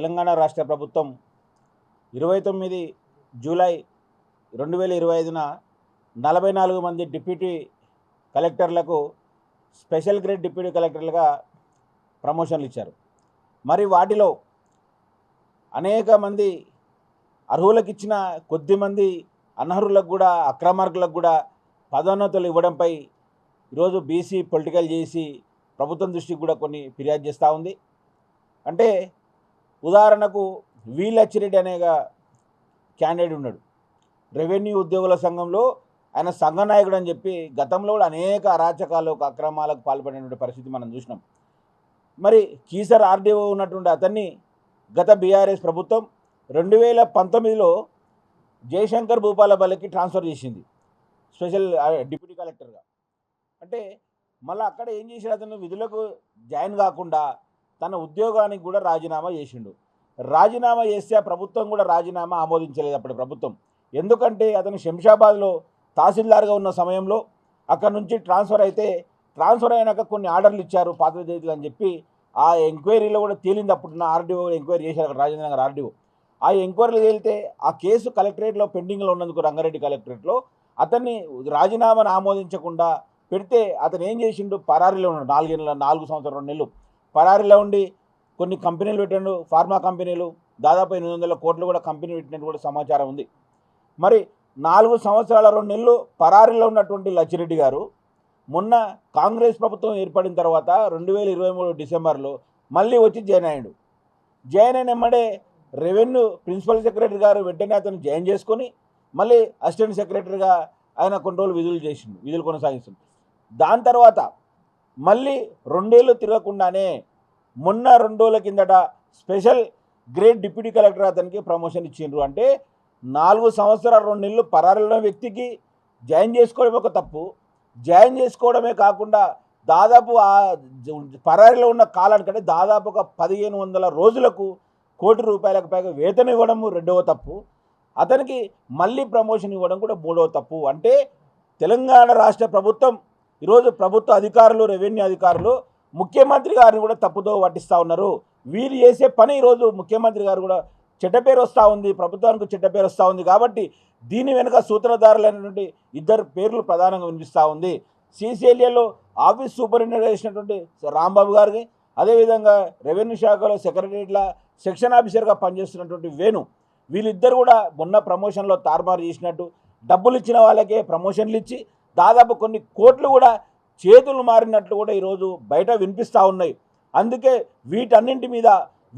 తెలంగాణ రాష్ట్ర ప్రభుత్వం ఇరవై తొమ్మిది జూలై రెండు వేల ఇరవై ఐదున నలభై నాలుగు మంది డిప్యూటీ కలెక్టర్లకు స్పెషల్ గ్రేడ్ డిప్యూటీ కలెక్టర్లుగా ప్రమోషన్లు ఇచ్చారు. మరి వాటిలో అనేక మంది అర్హులకు ఇచ్చిన కొద్ది మంది అనర్హులకు కూడా అక్రమార్కులకు కూడా పదోన్నతులు ఇవ్వడంపై ఈరోజు బీసీ పొలిటికల్ చేసి ప్రభుత్వం దృష్టికి కూడా కొన్ని ఫిర్యాదు చేస్తూ ఉంది. అంటే ఉదాహరణకు వీలచ్చిరెడ్డి అనేగా క్యాండిడేట్ ఉన్నాడు. రెవెన్యూ ఉద్యోగుల సంఘంలో ఆయన సంఘ నాయకుడు అని చెప్పి గతంలో కూడా అనేక అరాచకాలకు అక్రమాలకు పాల్పడినటువంటి పరిస్థితి మనం చూసినాం. మరి కీసర్ ఆర్డీఓ ఉన్నటువంటి అతన్ని గత బీఆర్ఎస్ ప్రభుత్వం రెండు వేల పంతొమ్మిదిలో జయశంకర్ భూపాలపల్లికి ట్రాన్స్ఫర్ చేసింది. స్పెషల్ డిప్యూటీ కలెక్టర్గా. అంటే మళ్ళీ అక్కడ ఏం చేశాడు అతను? విధులకు జాయిన్ కాకుండా తన ఉద్యోగానికి కూడా రాజీనామా చేసిండు. రాజీనామా చేస్తే ఆ ప్రభుత్వం కూడా రాజీనామా ఆమోదించలేదు అప్పటి ప్రభుత్వం. ఎందుకంటే అతను శంషాబాద్లో తహసీల్దార్గా ఉన్న సమయంలో అక్కడ నుంచి ట్రాన్స్ఫర్ అయితే ట్రాన్స్ఫర్ అయినాక కొన్ని ఆర్డర్లు ఇచ్చారు పాత చేతులు అని చెప్పి ఆ ఎంక్వైరీలో కూడా తేలింది అప్పుడున్న ఆర్డీఓ ఎంక్వైరీ చేశారు అక్కడ రాజేంద్ర నగర్ ఆర్డీఓ. ఆ ఎంక్వైరీలు తేలితే ఆ కేసు కలెక్టరేట్లో పెండింగ్లో ఉన్నందుకు రంగారెడ్డి కలెక్టరేట్లో అతన్ని రాజీనామాను ఆమోదించకుండా పెడితే అతను ఏం చేసిండు? పరారీలో ఉన్నాడు. నాలుగేళ్ళ నాలుగు సంవత్సరం రెండు నెలలు. పరారీలో ఉండి కొన్ని కంపెనీలు పెట్టాడు ఫార్మా కంపెనీలు దాదాపు ఎనిమిది వందల కోట్లు కూడా కంపెనీ పెట్టినట్టు కూడా సమాచారం ఉంది. మరి నాలుగు సంవత్సరాల రెండు నెలలు పరారీలో ఉన్నటువంటి లచ్చిరెడ్డి గారు మొన్న కాంగ్రెస్ ప్రభుత్వం ఏర్పడిన తర్వాత రెండు వేల ఇరవై మూడు డిసెంబర్లో మళ్ళీ వచ్చి జాయిన్ అయ్యాడు. జాయిన్ అయిన ఎమ్మడే రెవెన్యూ ప్రిన్సిపల్ సెక్రటరీ గారు వెంటనే అతను జాయిన్ చేసుకొని మళ్ళీ అసిస్టెంట్ సెక్రటరీగా ఆయన కొన్ని రోజులు విధులు చేసిండు విధులు కొనసాగిస్తుంది దాని తర్వాత మళ్ళీ రెండేళ్ళు తిరగకుండానే మొన్న రెండు కిందట స్పెషల్ గ్రేట్ డిప్యూటీ కలెక్టర్ అతనికి ప్రమోషన్ ఇచ్చిండ్రు. అంటే నాలుగు సంవత్సరాలు రెండు నెలలు పరారిలో వ్యక్తికి జాయిన్ చేసుకోవడం ఒక తప్పు. జాయిన్ చేసుకోవడమే కాకుండా దాదాపు ఆ పరారిలో ఉన్న కాలానికంటే దాదాపు ఒక పదిహేను వందల రోజులకు కోటి రూపాయలకు పైగా వేతనం ఇవ్వడము రెండవ తప్పు. అతనికి మళ్ళీ ప్రమోషన్ ఇవ్వడం కూడా మూడవ తప్పు. అంటే తెలంగాణ రాష్ట్ర ప్రభుత్వం ఈరోజు ప్రభుత్వ అధికారులు రెవెన్యూ అధికారులు ముఖ్యమంత్రి గారిని కూడా తప్పుదో పట్టిస్తూ ఉన్నారు. వీరు చేసే పని ఈరోజు ముఖ్యమంత్రి గారు కూడా చెడ్డ పేరు వస్తూ ఉంది ప్రభుత్వానికి చెడ్డ పేరు వస్తూ ఉంది కాబట్టి దీని వెనుక సూత్రధారులైనటువంటి ఇద్దరు పేర్లు ప్రధానంగా వినిపిస్తూ ఉంది. సీసీఎల్ఏలో ఆఫీస్ సూపరింటెండెంట్ చేసినటువంటి రాంబాబు గారికి అదేవిధంగా రెవెన్యూ శాఖలో సెక్రటరీల సెక్షన్ ఆఫీసర్గా పనిచేస్తున్నటువంటి వేణు వీళ్ళిద్దరు కూడా మొన్న ప్రమోషన్లో తారుమారు చేసినట్టు డబ్బులు ఇచ్చిన వాళ్ళకే ప్రమోషన్లు ఇచ్చి దాదాపు కొన్ని కోట్లు కూడా చేతులు మారినట్లు కూడా ఈరోజు బయట వినిపిస్తూ ఉన్నాయి. అందుకే వీటన్నింటి మీద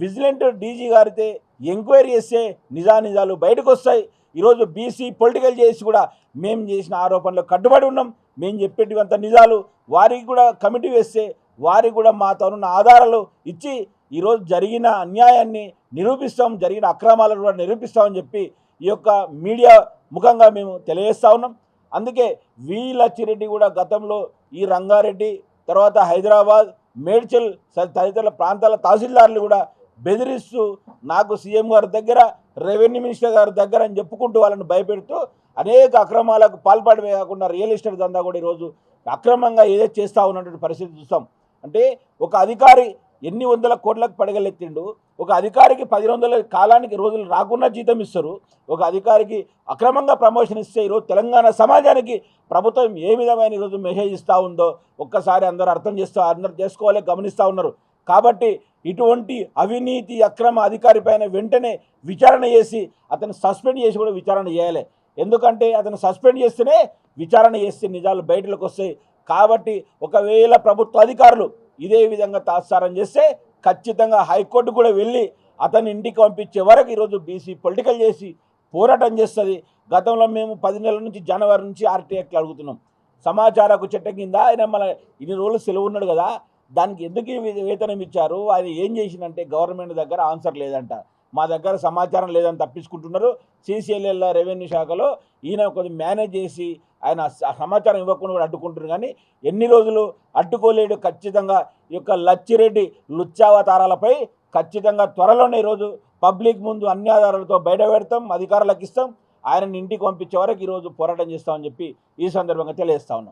విజిలెంట్ డీజీ గారితే ఎంక్వైరీ చేస్తే నిజానిజాలు బయటకు వస్తాయి. ఈరోజు బీసీ పొలిటికల్ చేసి కూడా మేము చేసిన ఆరోపణలు కట్టుబడి ఉన్నాం. మేము చెప్పేటివంత నిజాలు వారికి కూడా కమిటీ వేస్తే వారికి కూడా మాతోనున్న ఆధారాలు ఇచ్చి ఈరోజు జరిగిన అన్యాయాన్ని నిరూపిస్తాం జరిగిన అక్రమాలను కూడా నిరూపిస్తామని చెప్పి ఈ యొక్క మీడియా ముఖంగా మేము తెలియజేస్తా ఉన్నాం. అందుకే వి లచ్చిరెడ్డి కూడా గతంలో ఈ రంగారెడ్డి తర్వాత హైదరాబాద్ మేడ్చల్ తదితర ప్రాంతాల తహసీల్దార్లు కూడా బెదిరిస్తూ నాకు సీఎం గారి దగ్గర రెవెన్యూ మినిస్టర్ గారి దగ్గర అని చెప్పుకుంటూ వాళ్ళని భయపెడుతూ అనేక అక్రమాలకు పాల్పడమే కాకుండా రియల్ ఎస్టేట్ దందా కూడా ఈరోజు అక్రమంగా ఏదో చేస్తూ ఉన్నటువంటి పరిస్థితి చూస్తాం. అంటే ఒక అధికారి ఎన్ని వందల కోట్లకు పడగలెత్తిండు? ఒక అధికారికి పది వందల కాలానికి రోజులు రాకుండా జీతం ఇస్తారు. ఒక అధికారికి అక్రమంగా ప్రమోషన్ ఇస్తే ఈరోజు తెలంగాణ సమాజానికి ప్రభుత్వం ఏ విధమైన ఈరోజు మెసేజ్ ఇస్తూ ఉందో ఒక్కసారి అందరూ అర్థం చేస్తూ అందరూ చేసుకోవాలి గమనిస్తూ ఉన్నారు. కాబట్టి ఇటువంటి అవినీతి అక్రమ అధికారి పైన వెంటనే విచారణ చేసి అతను సస్పెండ్ చేసి కూడా విచారణ చేయాలి. ఎందుకంటే అతను సస్పెండ్ చేస్తేనే విచారణ చేస్తే నిజాలు బయటలోకి వస్తాయి. కాబట్టి ఒకవేళ ప్రభుత్వ అధికారులు ఇదే విధంగా తాత్సారం చేస్తే ఖచ్చితంగా హైకోర్టు కూడా వెళ్ళి అతన్ని ఇంటికి పంపించే వరకు ఈరోజు బీసీ పొలిటికల్ చేసి పోరాటం చేస్తుంది. గతంలో మేము పది నెలల నుంచి జనవరి నుంచి ఆర్టీఐకి అడుగుతున్నాం. సమాచార చట్టం కింద ఆయన మన ఇన్ని రోజులు సెలవు ఉన్నాడు కదా దానికి ఎందుకు వేతనం ఇచ్చారు? ఆయన ఏం చేసిందంటే గవర్నమెంట్ దగ్గర ఆన్సర్ లేదంట. మా దగ్గర సమాచారం లేదని తప్పించుకుంటున్నారు. సీసీఎల్ఎల్ రెవెన్యూ శాఖలో ఈయన కొద్దిగా మేనేజ్ చేసి ఆయన స- సమాచారం ఇవ్వకుండా కూడా అడ్డుకుంటున్నారు. కానీ ఎన్ని రోజులు అడ్డుకోలేడు ఖచ్చితంగా. ఈ యొక్క లచ్చిరెడ్డి లుచ్చావతారాలపై ఖచ్చితంగా త్వరలోనే ఈరోజు పబ్లిక్ ముందు అన్ని ఆధారాలతో బయట పెడతాం అధికారులకు ఇస్తాం. ఆయనని ఇంటికి పంపించే వరకు ఈరోజు పోరాటం చేస్తామని చెప్పి ఈ సందర్భంగా తెలియజేస్తా ఉన్నాం.